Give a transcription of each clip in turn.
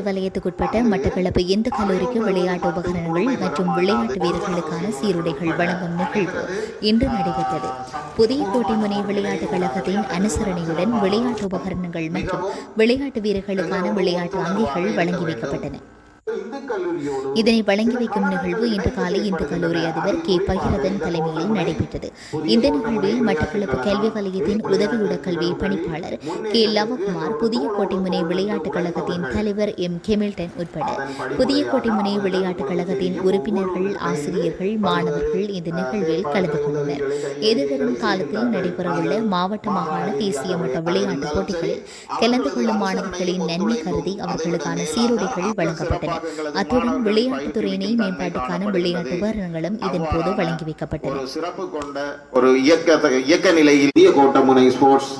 மட்டக்களப்பு கல்வி வலயத்துக்குட்பட்ட மட்டக்களப்பு இந்து கல்லூரிக்கு விளையாட்டு உபகரணங்கள் மற்றும் விளையாட்டு வீரர்களுக்கான சீருடைகள் வழங்கும் நிகழ்வு இன்று நடைபெற்றது. புதிய கோட்டைமுனை விளையாட்டுக் கழகத்தின் அனுசரணையுடன் விளையாட்டு உபகரணங்கள் மற்றும் விளையாட்டு வீரர்களுக்கான விளையாட்டு அங்கிகள் வழங்கி வைக்கப்பட்டன. இதனை வழங்கி வைக்கும் நிகழ்வு இன்று காலை இந்து கல்லூரி அதிபர் கே பகிரதன் தலைமையில் நடைபெற்றது. இந்த நிகழ்வில் மட்டக்களப்பு கல்வி வலயத்தின் உதவி கல்வி பணிப்பாளர் கே லவகுமார் புதிய கோட்டைமுனை விளையாட்டுக் கழகத்தின் தலைவர் எம் கெமில்டன் உட்பட புதிய கோட்டைமுனை விளையாட்டுக் கழகத்தின் உறுப்பினர்கள் ஆசிரியர்கள் மாணவர்கள் இந்த நிகழ்வில் கலந்து கொண்டனர். எதிர்வரும் காலத்தில் நடைபெறவுள்ள மாவட்ட மாகாண தேசிய மட்ட விளையாட்டுப் போட்டிகளில் கலந்து கொள்ளும் மாணவர்களின் நன்மை கருதி அவர்களுக்கான சீருடைகள் வழங்கப்பட்டன. அத்துடன் விளையாட்டுத் துறையினை மேம்பாட்டுக்கான விளையாட்டு உபகரணங்களும் இதன்போது வழங்கி வைக்கப்பட்டன ஒரு சிறப்பு கொண்ட ஒரு இயக்க இயக்க நிலையில் இந்திய கோட்டமுனை ஸ்போர்ட்ஸ்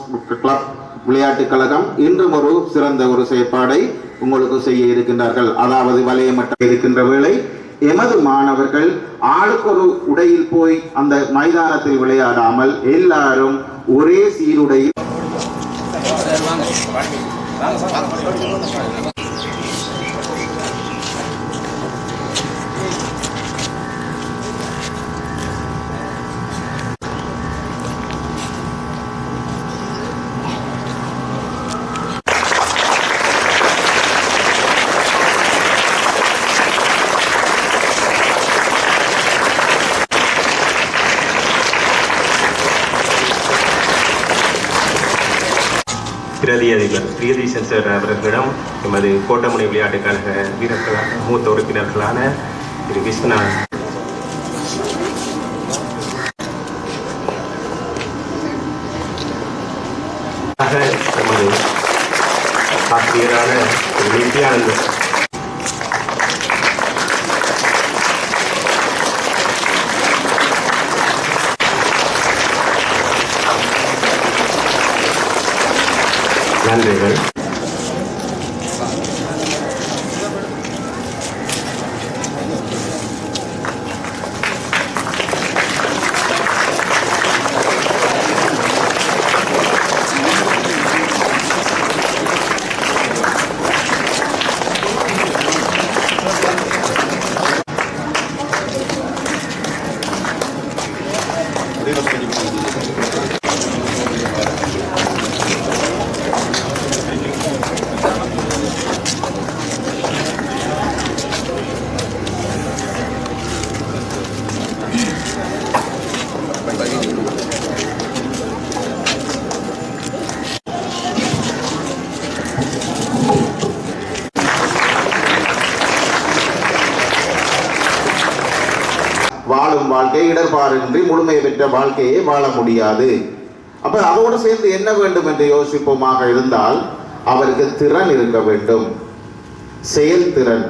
கிளப் விளையாட்டுக் கழகம் இன்றும் ஒரு சிறந்த ஒரு செயற்பாடை உங்களுக்கு செய்ய இருக்கின்றார்கள். அதாவது வலையமட்டம் இருக்கின்ற வேளை எமது மாணவர்கள் ஆளுக்கொரு உடையில் போய் அந்த மைதானத்தில் விளையாடாமல் எல்லாரும் ஒரே சீருடையில் பிரதி அதிபர் பிரியதீசன் சார் அவர்களிடம் எமது கோட்டமுனை விளையாட்டுக் கழக வீரர்களான மூத்த உறுப்பினர்களான திரு விஸ்வநாத் எமது ஆசிரியரான திரு நித்யானந்த் 간장백을 내가 가지고 있는 இடர்பாடின்றி முழுமை பெற்ற வாழ்க்கையை வாழ முடியாது. அப்ப அதோடு சேர்ந்து என்ன வேண்டும் என்று யோசிப்போமாக இருந்தால் அவருக்கு திறன் இருக்க வேண்டும். செயல்திறன்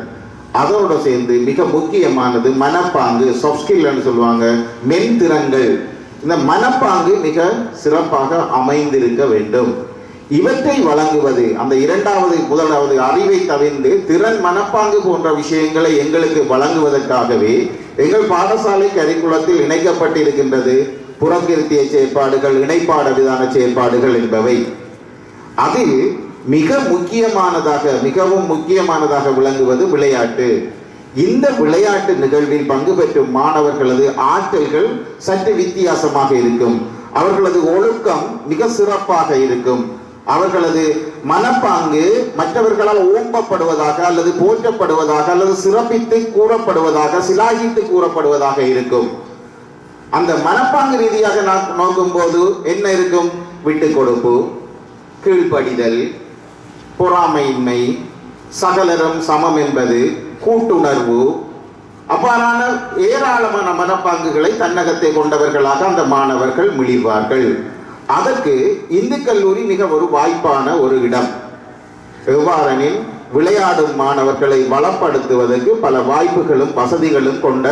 அதோடு சேர்ந்து மிக முக்கியமானது மனப்பாங்கு சாஃப்ட் ஸ்கில்னு சொல்லுவாங்க மென் திறன்கள் இந்த மனப்பாங்கு மிக சிறப்பாக அமைந்திருக்க வேண்டும். இவற்றை வழங்குவது அந்த இரண்டாவது முதலாவது அறிவை தவிர்ந்து திறன் மனப்பாங்கு போன்ற விஷயங்களை எங்களுக்கு வழங்குவதற்காகவே எங்கள் பாடசாலை கரிக்குலத்தில் இணைக்கப்பட்டிருக்கின்றது. புறங்கிருத்திய செயற்பாடுகள் இணைப்பாட விதான செயற்பாடுகள் என்பவை. அதில் மிக முக்கியமானதாக மிகவும் முக்கியமானதாக விளங்குவது விளையாட்டு. இந்த விளையாட்டு நிகழ்வில் பங்கு பெற்றும் மாணவர்களது ஆற்றல்கள் சற்று வித்தியாசமாக இருக்கும். அவர்களது ஒழுக்கம் மிக சிறப்பாக இருக்கும். அவர்களது மனப்பாங்கு மற்றவர்களால் ஓம்பப்படுவதாக அல்லது போற்றப்படுவதாக அல்லது சிறப்பித்து கூறப்படுவதாக சிலாகித்து கூறப்படுவதாக இருக்கும். அந்த மனப்பாங்கு ரீதியாக நான் நோக்கும்போது என்ன இருக்கும்? விட்டு கொடுப்பு கீழ்ப்படிதல் பொறாமையின்மை சகலரும் சமம் என்பது கூட்டுணர்வு. அவ்வாறான ஏராளமான மனப்பாங்குகளை தன்னகத்தை கொண்டவர்களாக அந்த மாணவர்கள் மிளிர்வார்கள். அதற்கு இந்து கல்லூரி மிக ஒரு வாய்ப்பான ஒரு இடம். எவ்வாறெனில் விளையாடும் மாணவர்களை வளப்படுத்துவதற்கு பல வாய்ப்புகளும் வசதிகளும் கொண்ட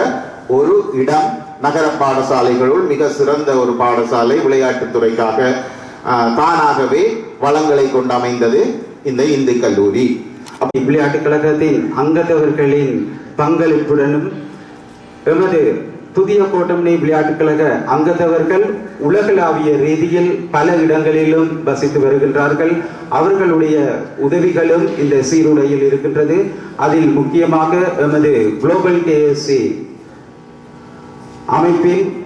ஒரு இடம் நகர பாடசாலைகளுள் மிக சிறந்த ஒரு பாடசாலை விளையாட்டுத்துறைக்காக தானாகவே வளங்களை கொண்டு அமைந்தது இந்த இந்து கல்லூரி. விளையாட்டுக் கழகத்தின் அங்கத்தவர்களின் பங்களிப்புடனும் எமது புதிய கோட்டமனை விளையாட்டுக் கழக அங்கத்தவர்கள் உலகளாவிய ரீதியில் பல இடங்களிலும் வசித்து வருகின்றார்கள். அவர்களுடைய உதவிகளும் இந்த சீருடையில் இருக்கின்றது. அதில் முக்கியமாக எமது குளோபல் கேஎஸ்சி அமைப்பின்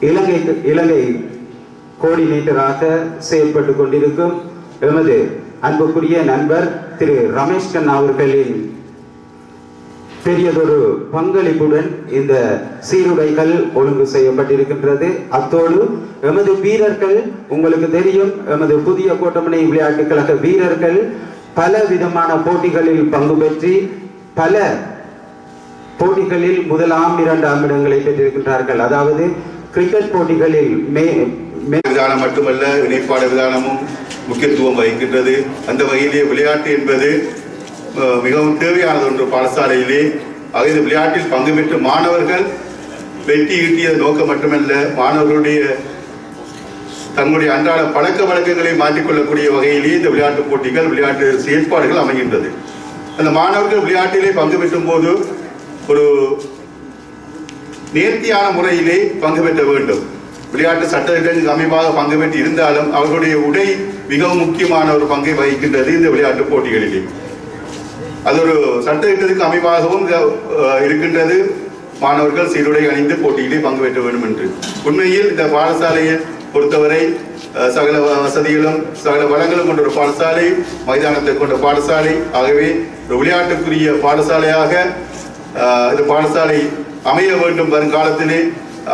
இலங்கை இலங்கை கோஆர்டினேட்டராக செயல்பட்டு கொண்டிருக்கும் எமது அன்புக்குரிய நண்பர் திரு ரமேஷ் கண்ணா அவர்களின் பெரியதொரு பங்களிப்புடன் இந்த சீருடைகள் ஒழுங்கு செய்யப்பட்டிருக்கின்றது. அத்தோடு எமது வீரர்கள் உங்களுக்கு தெரியும் எமது புதிய கோட்டமனை விளையாட்டுக் கழக வீரர்கள் பல விதமான போட்டிகளில் பங்கு பெற்று பல போட்டிகளில் முதலாம் இரண்டாம் இடங்களை பெற்றிருக்கின்றார்கள். அதாவது கிரிக்கெட் போட்டிகளில் மே மே விதானம் மட்டுமல்ல இணைப்பாட விதானமும் முக்கியத்துவம் வகிக்கின்றது. அந்த வகையிலே விளையாட்டு என்பது மிகவும் தேவையானது ஒன்று பாடசாலையிலே. ஆக இந்த விளையாட்டில் பங்கு பெற்று மாணவர்கள் வெற்றி ஈட்டிய நோக்கம் மட்டுமல்ல மாணவர்களுடைய தங்களுடைய அன்றாட பழக்க வழக்கங்களை மாற்றிக்கொள்ளக்கூடிய வகையிலே இந்த விளையாட்டுப் போட்டிகள் விளையாட்டு செயற்பாடுகள் அமைகின்றது. அந்த மாணவர்கள் விளையாட்டிலே பங்கு பெற்றும் போது ஒரு நேர்த்தியான முறையிலே பங்கு பெற்ற வேண்டும். விளையாட்டு சட்டத்திட்டங்களுக்கு அமைப்பாக பங்கு பெற்று இருந்தாலும் அவர்களுடைய உடை மிகவும் முக்கியமான ஒரு பங்கை வகிக்கின்றது இந்த விளையாட்டு போட்டிகளிலே. அது ஒரு சட்டத்திட்டத்துக்கு அமைப்பாகவும் அமைவாகவும் இருக்கின்றது. மாணவர்கள் சீருடை அணிந்து போட்டியிலே பங்கு பெற்ற வேண்டும் என்று உண்மையில் இந்த பாடசாலையை பொறுத்தவரை சகல வ- வசதிகளும் சகல வளங்களும் கொண்ட ஒரு பாடசாலை மைதானத்தை கொண்ட பாடசாலை. ஆகவே ஒரு விளையாட்டுக்குரிய பாடசாலையாக இந்த பாடசாலை அமைய வேண்டும் வருங்காலத்திலே.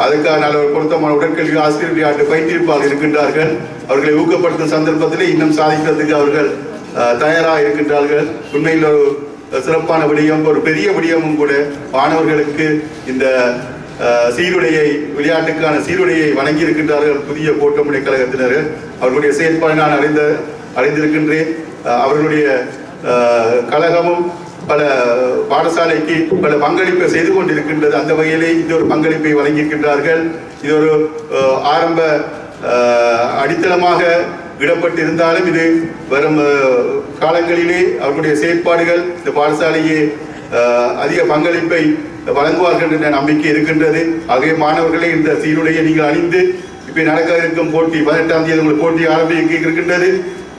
அதுக்காக நல்ல ஒரு பொருத்தமான உடற்கல்வி ஆசிரியர் விளையாட்டு பயிற்றுவிப்பாளர் இருக்கின்றார்கள். அவர்களை ஊக்கப்படுத்தும் சந்தர்ப்பத்திலே இன்னும் சாதிக்கிறதுக்கு அவர்கள் தயாராக இருக்கின்றார்கள். உண்மையில் ஒரு சிறப்பான விடயம் ஒரு பெரிய விடயமும் கூட மாணவர்களுக்கு இந்த சீருடையை விளையாட்டுக்கான சீருடையை வழங்கி இருக்கின்றார்கள் புதிய கோட்டமுனை கழகத்தினர் அவர்களுடைய செயற்பாடு நான் அறிந்த அறிந்திருக்கின்றேன். அவர்களுடைய கழகமும் பல பாடசாலைக்கு பல பங்களிப்பை செய்து கொண்டிருக்கின்றது. அந்த வகையிலே இது ஒரு பங்களிப்பை வழங்கியிருக்கின்றார்கள். இது ஒரு ஆரம்ப அடித்தளமாக விடப்பட்டிருந்தாலும் இது வரும் காலங்களிலே அவர்களுடைய செயற்பாடுகள் இந்த பாடசாலையை அதிக பங்களிப்பை வழங்குவார்கள் என்ற நம்பிக்கை இருக்கின்றது. ஆகவே மாணவர்களே இந்த சீருடையை நீங்கள் அணிந்து இப்போ நடக்க இருக்கும் போட்டி பதினெட்டாம் தேதி உங்களுக்கு போட்டி ஆரம்பிக்க இருக்கின்றது?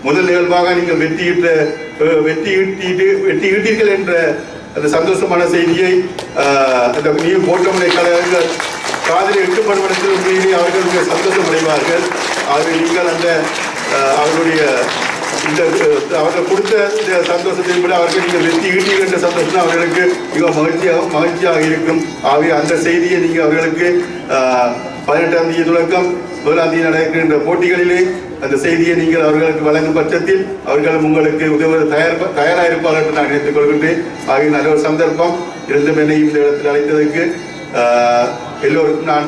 முதல் நிகழ்வாக நீங்கள் வெற்றியிட்ட வெற்றி ஈட்டிட்டு வெற்றி ஈட்டீர்கள் என்ற அந்த சந்தோஷமான செய்தியை அந்த நீர் போட்டமுறை கழகங்கள் மணி நேரத்தில் உண்மையிலே அவர்கள் சந்தோஷம் அடைவார்கள். ஆகவே நீங்கள் அந்த அவர்களுடைய இந்த அவர்கள் கொடுத்த இந்த சந்தோஷத்தை விட அவர்கள் நீங்கள் வெற்றி ஈட்டீர்கள் என்ற சந்தோஷம் அவர்களுக்கு மிக மகிழ்ச்சியாக மகிழ்ச்சியாக இருக்கும். ஆகவே அந்த செய்தியை நீங்கள் அவர்களுக்கு பதினெட்டாம் தேதி தொடக்கம் முதலாம் தேதி நடக்கின்ற போட்டிகளிலே அந்த செய்தியை நீங்கள் அவர்களுக்கு வழங்கும் பட்சத்தில் அவர்களும் உங்களுக்கு உதவ தயார் தயாராக இருப்பார்கள் என்று நான் நினைத்துக் கொள்கின்றேன். ஆகிய நல்ல ஒரு சந்தர்ப்பம். இருந்தும் என்னையும் இந்த இடத்தில் அழைத்ததற்கு எல்லோருக்கும் நான்